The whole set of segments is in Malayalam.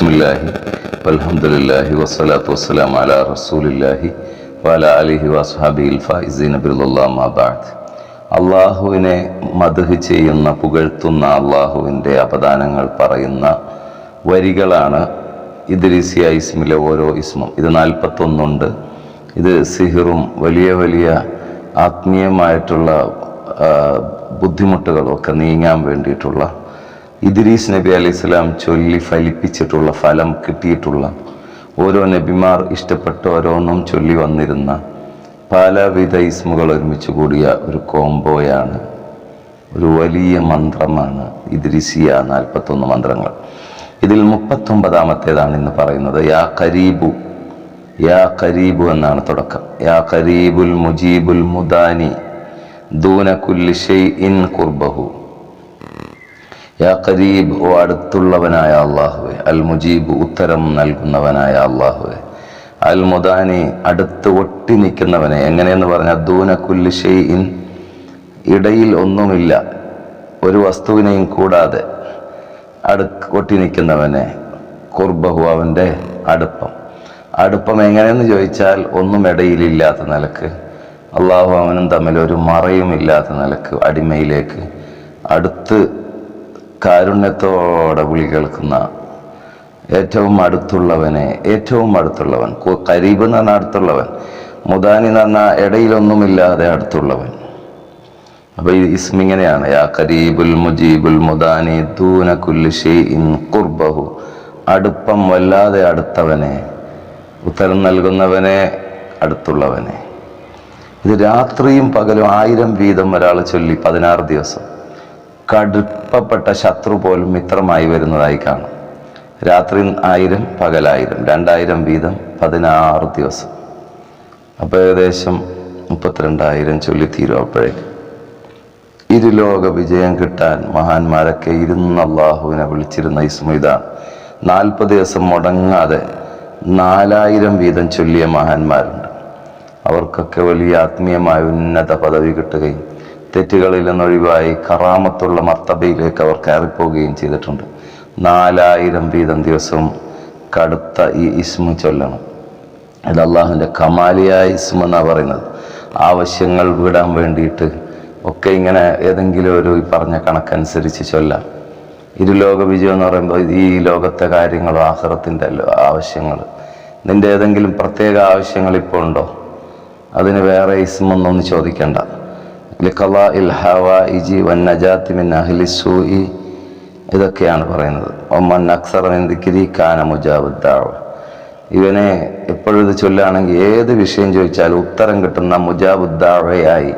ബിസ്മില്ലാഹി വൽഹംദുലില്ലാഹി വസ്സലാത്തു വസ്സലാം അലാ റസൂലില്ലാഹി വല അലിഹി വസ്ഹാബിൽ മാ ബഅദ്. അള്ളാഹുവിനെ മദ്ഹ് ചെയ്യുന്ന പുകഴ്ത്തുന്ന അള്ളാഹുവിന്റെ അപദാനങ്ങൾ പറയുന്ന വരികളാണ് ഇദ്രീസിയ ഇസ്മിലെ ഓരോ ഇസ്മും. ഇത് നാൽപ്പത്തൊന്നുണ്ട്. ഇത് സിഹിറും വലിയ വലിയ ആത്മീയമായിട്ടുള്ള ബുദ്ധിമുട്ടുകളൊക്കെ നീങ്ങാൻ വേണ്ടിയിട്ടുള്ള ഇദ്രീസ് നബി അലൈഹി സ്വലാം ചൊല്ലി ഫലിപ്പിച്ചിട്ടുള്ള ഫലം കിട്ടിയിട്ടുള്ള ഓരോ നബിമാർ ഇഷ്ടപ്പെട്ട ഓരോന്നും ചൊല്ലി വന്നിരുന്ന പലവിധ ഇസ്മുകൾ ഒരുമിച്ച് കൂടിയ ഒരു കോംബോയാണ് ഒരു വലിയ മന്ത്രമാണ് ഇദ്രിസിയ നാൽപ്പത്തൊന്ന് മന്ത്രങ്ങൾ. ഇതിൽ മുപ്പത്തൊമ്പതാമത്തേതാണ് ഇന്ന് പറയുന്നത്. യാ കരീബു യാ കരീബു എന്നാണ് തുടക്കം. യാ കരീബുൽ മുജീബുൽ മുദാനി ദൂന കുല്ലി ഷൈഇൻ കുർബഹു. യാ കരീബ് ഓ അടുത്തുള്ളവനായ അള്ളാഹുവെ അൽ മുജീബ് ഉത്തരം നൽകുന്നവനായ അള്ളാഹുവെ അൽ മുദാനി അടുത്ത് ഒട്ടി നിൽക്കുന്നവനെ. എങ്ങനെയെന്ന് പറഞ്ഞാൽ ദൂന കുല്ലി ഷെയ്ഇൻ ഇടയിൽ ഒന്നുമില്ല. ഒരു വസ്തുവിനെയും കൂടാതെ അടു ഒട്ടി നിൽക്കുന്നവനെ. കുർബഹു അവന്റെ അടുപ്പം. അടുപ്പം എങ്ങനെയെന്ന് ചോദിച്ചാൽ ഒന്നും ഇടയിലില്ലാത്ത നിലയ്ക്ക്. അള്ളാഹു അവനും തമ്മിൽ ഒരു മറയുമില്ലാത്ത നിലയ്ക്ക് അടിമയിലേക്ക്. അടുത്ത് കാരുണ്യത്തോടെ വിളി കേൾക്കുന്ന ഏറ്റവും അടുത്തുള്ളവനെ ഏറ്റവും അടുത്തുള്ളവൻ കരീബ് എന്ന് പറഞ്ഞാൽ അടുത്തുള്ളവൻ മുദാനി എന്ന് ഇടയിലൊന്നുമില്ലാതെ അടുത്തുള്ളവൻ. അപ്പൊ ഈ ഇസ്മിങ്ങനെയാണ് യാ കരീബുൽ മുജീബുൽ മുദാനി തൂന കുല്ലിഷി ഇൻ ഖുർബഹു. അടുപ്പം വല്ലാതെ അടുത്തവനെ ഉത്തരം നൽകുന്നവനെ അടുത്തുള്ളവനെ. ഇത് രാത്രിയും പകലും ആയിരം വീതം ഒരാൾ ചൊല്ലി പതിനാറ് ദിവസം. കടുപ്പപ്പെട്ട ശത്രു പോലും മിത്രമായി വരുന്നതായി കാണാം. രാത്രി ആയിരം പകലായിരം രണ്ടായിരം വീതം പതിനാറ് ദിവസം. അപ്പോൾ ഏകദേശം മുപ്പത്തിരണ്ടായിരം ചൊല്ലി തീരും അപ്പോഴേക്ക്. ഇരുലോക വിജയം കിട്ടാൻ മഹാന്മാരൊക്കെ ഇരുന്ന് അള്ളാഹുവിനെ വിളിച്ചിരുന്ന ഇസ്മ ഇതാണ് നാൽപ്പത് ദിവസം മുടങ്ങാതെ നാലായിരം വീതം ചൊല്ലിയ മഹാന്മാരുണ്ട്. അവർക്കൊക്കെ വലിയ ആത്മീയമായ ഉന്നത പദവി കിട്ടുകയും തെറ്റുകളിൽ നിന്നൊഴിവായി കറാമത്തുള്ള മർത്തബയിലേക്ക് അവർ കയറിപ്പോവുകയും ചെയ്തിട്ടുണ്ട്. നാലായിരം വീതം ദിവസവും കടുത്ത ഈ ഇസ്മു ചൊല്ലണം. ഇത് അള്ളാഹുവിന്റെ കമാലിയായ ഇസ്മ എന്നാണ് പറയുന്നത്. ആവശ്യങ്ങൾ വിടാൻ വേണ്ടിയിട്ട് ഒക്കെ ഇങ്ങനെ ഏതെങ്കിലും ഒരു പറഞ്ഞ കണക്കനുസരിച്ച് ചൊല്ലാം. ഇരുലോക വിജയം എന്ന് പറയുമ്പോൾ ഈ ലോകത്തെ കാര്യങ്ങളും ആഹ്റത്തിന്റെ ആവശ്യങ്ങൾ. നിന്റെ ഏതെങ്കിലും പ്രത്യേക ആവശ്യങ്ങൾ ഇപ്പോൾ ഉണ്ടോ? അതിന് വേറെ ഇസ്മൊന്നും ചോദിക്കണ്ട. ലിഖല ഇൽ ഹവാഇജി വൻ നജാത്തി മിൻ അഹ്ലി സൂഇ. ഇതൊക്കെയാണ് പറയുന്നത്. ഒമ്മൻ അക്സർ എന്തിക്കിരി കാന മുജാബുദ്ദാവ് ഇവനെ എപ്പോഴും ഇത് ചൊല്ലുകയാണെങ്കിൽ ഏത് വിഷയം ചോദിച്ചാലും ഉത്തരം കിട്ടുന്ന മുജാബുദ്ദാവയായി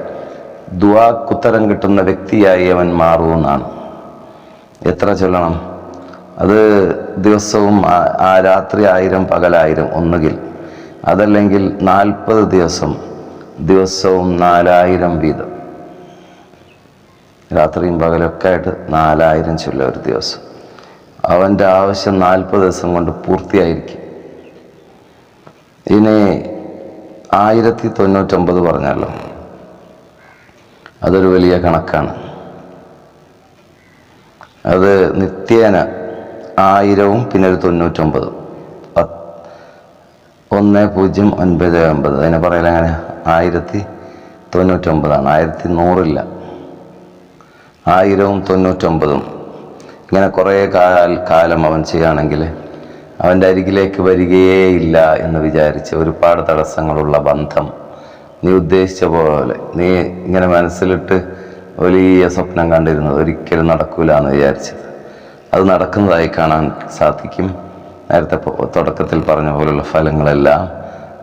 ദുവാക്കുത്തരം കിട്ടുന്ന വ്യക്തിയായി അവൻ മാറുമെന്നാണ് എത്ര ചൊല്ലണം? അത് ദിവസവും ആ രാത്രി ആയിരം പകലായിരം ഒന്നുകിൽ. അതല്ലെങ്കിൽ നാൽപ്പത് ദിവസം. ദിവസവും നാലായിരം വീതം. രാത്രിയും പകലൊക്കെ ആയിട്ട് നാലായിരം ചൊല്ല ഒരു ദിവസം. അവന്റെ ആവശ്യം നാൽപ്പത് ദിവസം കൊണ്ട് പൂർത്തിയായിരിക്കും. ഇനി ആയിരത്തി തൊണ്ണൂറ്റൊമ്പത് പറഞ്ഞല്ലോ അതൊരു വലിയ കണക്കാണ്. അത് നിത്യേന ആയിരവും പിന്നെ ഒരു തൊണ്ണൂറ്റൊമ്പതും. ഒന്ന് പൂജ്യം ഒൻപത് ഒമ്പത് അതിനെ പറയലങ്ങനെ ആയിരത്തി തൊണ്ണൂറ്റൊമ്പതാണ് ആയിരത്തി നൂറില്ല ആയിരവും തൊണ്ണൂറ്റൊമ്പതും. ഇങ്ങനെ കുറേ കാൽ കാലം അവൻ ചെയ്യുകയാണെങ്കിൽ അവന്റെ അരികിലേക്ക് വരികയേ ഇല്ല എന്ന് വിചാരിച്ച് ഒരുപാട് തടസ്സങ്ങളുള്ള ബന്ധം നീ ഉദ്ദേശിച്ച പോലെ നീ ഇങ്ങനെ മനസ്സിലിട്ട് വലിയ സ്വപ്നം കണ്ടിരുന്നത് ഒരിക്കലും നടക്കൂല എന്ന് വിചാരിച്ചത് അത് നടക്കുന്നതായി കാണാൻ സാധിക്കും. നേരത്തെ തുടക്കത്തിൽ പറഞ്ഞ പോലുള്ള ഫലങ്ങളെല്ലാം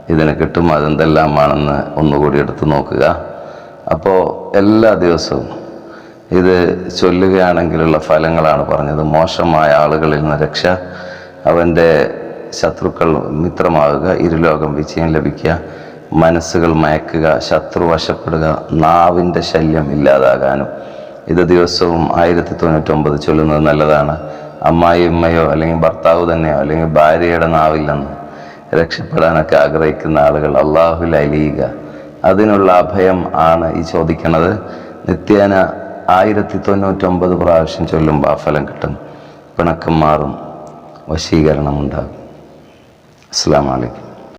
ഇതിന് കിട്ടും. അതെന്തെല്ലാമാണെന്ന് ഒന്നുകൂടി എടുത്തു നോക്കുക. അപ്പോൾ എല്ലാ ദിവസവും ഇത് ചൊല്ലുകയാണെങ്കിലുള്ള ഫലങ്ങളാണ് പറഞ്ഞത്. മോശമായ ആളുകളിൽ നിന്ന് രക്ഷ അവന്റെ ശത്രുക്കൾ മിത്രമാവുക ഇരുലോകം വിജയം ലഭിക്കുക മനസ്സുകൾ മയക്കുക ശത്രു വശപ്പെടുക നാവിന്റെ ശല്യം ഇല്ലാതാകാനും. ഇത് ദിവസവും ആയിരത്തി തൊണ്ണൂറ്റൊമ്പത് ചൊല്ലുന്നത് നല്ലതാണ്. അമ്മായി ഉമ്മയോ അല്ലെങ്കിൽ ഭർത്താവ് തന്നെയോ അല്ലെങ്കിൽ ഭാര്യയുടെ നാവില്ലെന്ന് രക്ഷപ്പെടാനൊക്കെ ആഗ്രഹിക്കുന്ന ആളുകൾ അള്ളാഹുൽ അലിയുക. അതിനുള്ള അഭയം ആണ് ഈ ചോദിക്കുന്നത് നിത്യേന ആയിരത്തി തൊണ്ണൂറ്റൊമ്പത് പ്രാവശ്യം ചൊല്ലുമ്പോൾ ആ ഫലം കിട്ടും. പിണക്കം മാറും. വശീകരണം ഉണ്ടാകും. അസ്സാം വലൈക്കും